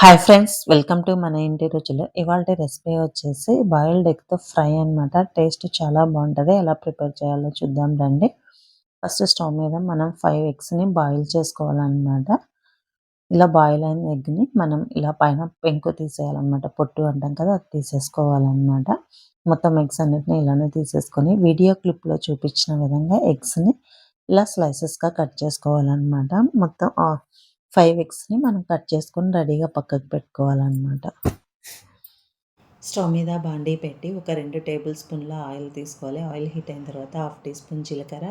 Hi friends welcome to మన ఇంటి రుచులు ఇవాళ రెసిపీ వచ్చేసి బాయిల్డ్ ఎగ్తో ఫ్రై అన్నమాట. టేస్ట్ చాలా బాగుంటుంది. ఎలా ప్రిపేర్ చేయాలో చూద్దాం రండి. ఫస్ట్ స్టవ్ మీద మనం ఫైవ్ ఎగ్స్ని బాయిల్ చేసుకోవాలన్నమాట. ఇలా బాయిల్ అయిన ఎగ్ని మనం ఇలా పైన పెంకు తీసేయాలన్నమాట. పొట్టు అంటాం కదా అది తీసేసుకోవాలన్నమాట. మొత్తం ఎగ్స్ అన్నిటిని ఇలానే తీసేసుకొని వీడియో క్లిప్లో చూపించిన విధంగా ఎగ్స్ని ఇలా స్లైసెస్గా కట్ చేసుకోవాలన్నమాట. మొత్తం ఫైవ్ ఎగ్స్ని మనం కట్ చేసుకొని రెడీగా పక్కకు పెట్టుకోవాలన్నమాట. స్టవ్ మీద బాండీ పెట్టి ఒక రెండు టేబుల్ స్పూన్ల ఆయిల్ తీసుకోవాలి. ఆయిల్ హీట్ అయిన తర్వాత హాఫ్ టీ స్పూన్ జీలకర్ర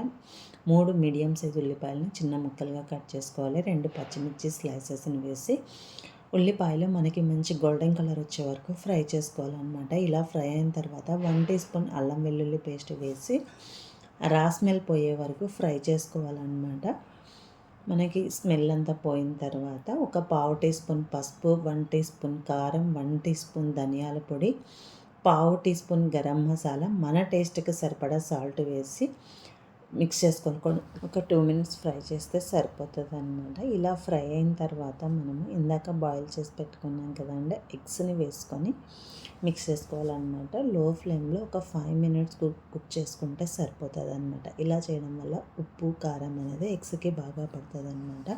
మూడు మీడియం సైజ్ ఉల్లిపాయలను చిన్న ముక్కలుగా కట్ చేసుకోవాలి. రెండు పచ్చిమిర్చి స్లైసెస్ని వేసి ఉల్లిపాయలు మనకి మంచి గోల్డెన్ కలర్ వచ్చే వరకు ఫ్రై చేసుకోవాలన్నమాట. ఇలా ఫ్రై అయిన తర్వాత వన్ టీ స్పూన్ అల్లం వెల్లుల్లి పేస్ట్ వేసి రాస్మెల్ పోయే వరకు ఫ్రై చేసుకోవాలన్నమాట. మనకి స్మెల్ అంతా పోయిన తర్వాత ఒక పావు టీ స్పూన్ పసుపు వన్ టీ స్పూన్ కారం వన్ టీ స్పూన్ ధనియాల పొడి పావు టీ స్పూన్ గరం మసాలా. మన టేస్ట్కి సరిపడా సాల్ట్ వేసి మిక్స్ చేసుకొని ఒక టూ మినిట్స్ ఫ్రై చేస్తే సరిపోతుంది అనమాట ఇలా ఫ్రై అయిన తర్వాత మనము ఇందాక బాయిల్ చేసి పెట్టుకున్నాం కదండి ఎగ్స్ని వేసుకొని మిక్స్ చేసుకోవాలన్నమాట. లో ఫ్లేమ్లో ఒక ఫైవ్ మినిట్స్ కుక్ చేసుకుంటే సరిపోతుంది అనమాట ఇలా చేయడం వల్ల ఉప్పు కారం అనేది ఎగ్స్కి బాగా పడుతుంది అనమాట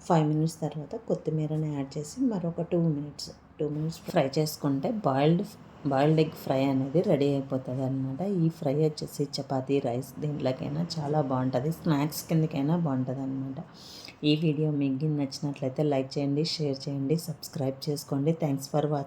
ఫైవ్ మినిట్స్ తర్వాత కొత్తిమీరని యాడ్ చేసి మరొక two minutes two minutes fry చేసుకుంటే బాయిల్డ్ బాయిల్డ్ ఎగ్ ఫ్రై అనేది రెడీ అయిపోతుంది అనమాట ఈ ఫ్రై వచ్చేసి చపాతీ రైస్ దీంట్లోకైనా చాలా బాగుంటుంది. స్నాక్స్ కిందకైనా బాగుంటుంది అనమాట ఈ వీడియో మీకు నచ్చినట్లయితే లైక్ చేయండి షేర్ చేయండి సబ్స్క్రైబ్ చేసుకోండి. Thanks for watching